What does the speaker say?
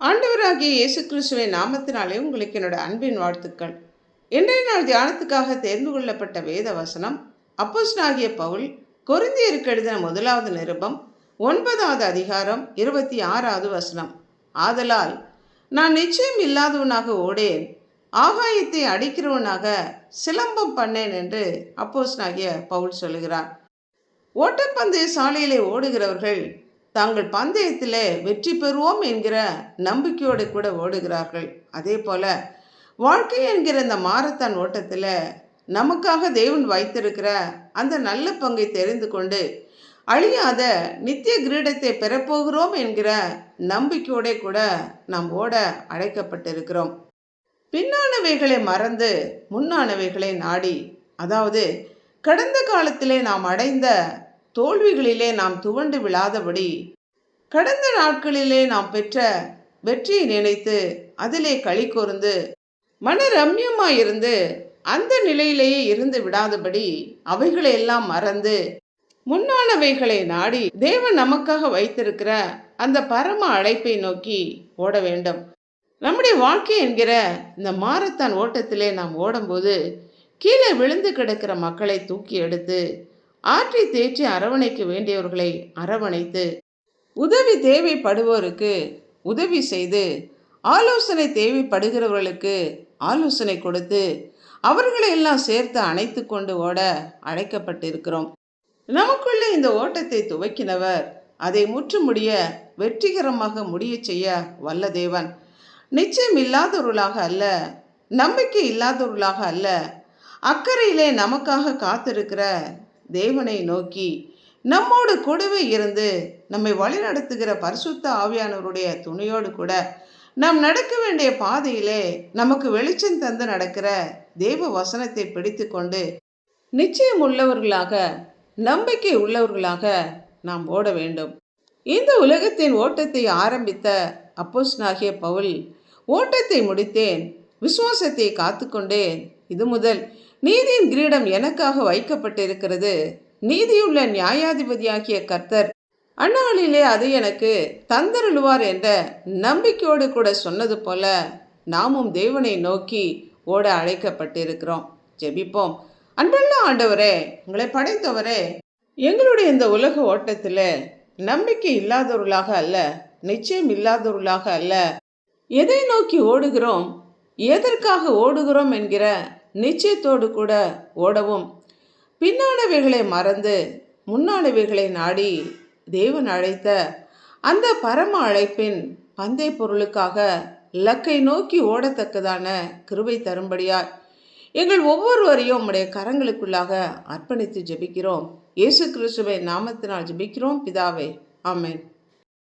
ஆண்டவராகிய இயேசு கிறிஸ்துவின் நாமத்தினாலே உங்களுக்கு என்னோட அன்பின் வாழ்த்துக்கள். இன்றைய நாள் தியானத்துக்காக தேர்ந்து கொள்ளப்பட்ட வேத வசனம் அப்போஸ்னாகிய பவுல் கொரிந்தியருக்கு எழுதின முதலாவது நிருபம் ஒன்பதாவது அதிகாரம் இருபத்தி ஆறாவது வசனம். ஆதலால் நான் நிச்சயம் இல்லாதவனாக ஓடேன் ஆகாயத்தை அடிக்கிறவனாக சிலம்பம் பண்ணேன் என்று அப்போஸ்னாகிய பவுல் சொல்லுகிறார். ஓட்டப்பந்தய சாலையிலே ஓடுகிறவர்கள் தாங்கள் பந்தயத்தில் வெற்றி பெறுவோம் என்கிற நம்பிக்கையோடு கூட ஓடுகிறார்கள். அதே போல வாழ்க்கை என்கிற இந்த மாரத்தான் ஓட்டத்தில் நமக்காக தேவன் வைத்திருக்கிற அந்த நல்ல பங்கை தெரிந்து கொண்டு அழியாத நித்திய கிரீடத்தை பெறப்போகிறோம் என்கிற நம்பிக்கையோட கூட நாம் ஓட அழைக்கப்பட்டிருக்கிறோம். பின்னானவைகளை மறந்து முன்னானவைகளை நாடி அதாவது கடந்த காலத்திலே நாம் அடைந்த தோல்விகளிலே நாம் துவண்டு விழாதபடி கடந்த நாட்களிலே நாம் பெற்ற வெற்றியை நினைத்து அதிலே களி கூர்ந்து மன ரம்யமாயிருந்து அந்த நிலையிலேயே இருந்து விடாதபடி அவைகளை எல்லாம் மறந்து முன்னானவைகளை நாடி தேவன் நமக்காக வைத்திருக்கிற அந்த பரம அழைப்பை நோக்கி ஓட வேண்டும். நம்முடைய வாழ்க்கை என்கிற இந்த மாரத்தான் ஓட்டத்திலே நாம் ஓடும்போது கீழே விழுந்து கிடக்கிற மக்களை தூக்கி எடுத்து ஆற்றி தேற்றி அரவணைக்க வேண்டியவர்களை அரவணைத்து உதவி தேவைப்படுவோருக்கு உதவி செய்து ஆலோசனை தேவைப்படுகிறவர்களுக்கு ஆலோசனை கொடுத்து அவர்களை எல்லாம் சேர்த்து அணைத்து கொண்டு ஓட அழைக்கப்பட்டிருக்கிறோம். நமக்குள்ளே இந்த ஓட்டத்தை துவக்கினவர் அதை முற்று முடிய வெற்றிகரமாக முடிய செய்ய வல்ல தேவன் நிச்சயம் இல்லாதவர்களாக அல்ல நம்பிக்கை இல்லாதவர்களாக அல்ல அக்கறையிலே நமக்காக காத்திருக்கிற தேவனை நோக்கி நம்மோடு கூடவே இருந்து நம்மை வழிநடத்துகிற பரிசுத்த ஆவியானவருடைய துணையோடு கூட நாம் நடக்க வேண்டிய பாதையிலே நமக்கு வெளிச்சம் தந்து நடக்கிற தேவ வசனத்தை பிடித்து கொண்டு நிச்சயம் உள்ளவர்களாக நம்பிக்கை உள்ளவர்களாக நாம் ஓட வேண்டும். இந்த உலகத்தின் ஓட்டத்தை ஆரம்பித்த அப்போஸ்னாகிய பவுல் ஓட்டத்தை முடித்தேன் விசுவாசத்தை காத்துக்கொண்டேன். இது முதல் நீதியின் கிரீடம் எனக்காக வைக்கப்பட்டிருக்கிறது. நீதியுள்ள நியாயாதிபதியாகிய கர்த்தர் அந்நாளிலே அது எனக்கு தந்தருளுவார் என்ற நம்பிக்கையோடு கூட சொன்னது போல நாமும் தேவனை நோக்கி ஓட அழைக்கப்பட்டிருக்கிறோம். ஜெபிப்போம். அன்பல்ல ஆண்டவரே உங்களை படைத்தவரே எங்களுடைய இந்த உலக ஓட்டத்தில் நம்பிக்கை இல்லாதவர்களாக அல்ல நிச்சயம் இல்லாதவர்களாக அல்ல. எதை நோக்கி ஓடுகிறோம்? எதற்காக ஓடுகிறோம்? என்கிற நிச்சயத்தோடு கூட ஓடவும். பின்னானவைகளை மறந்து முன்னானவைகளை நாடி தேவன் அழைத்த அந்த பரம அழைப்பின் பந்தை பொருளுக்காக லக்கை நோக்கி ஓடத்தக்கதான கிருபை தரும்படியாய் எங்கள் ஒவ்வொருவரையும் உடைய கரங்களுக்குள்ளாக அர்ப்பணித்து ஜெபிக்கிறோம். இயேசு கிறிஸ்துவை நாமத்தினால் ஜெபிக்கிறோம். பிதாவே ஆமேன்.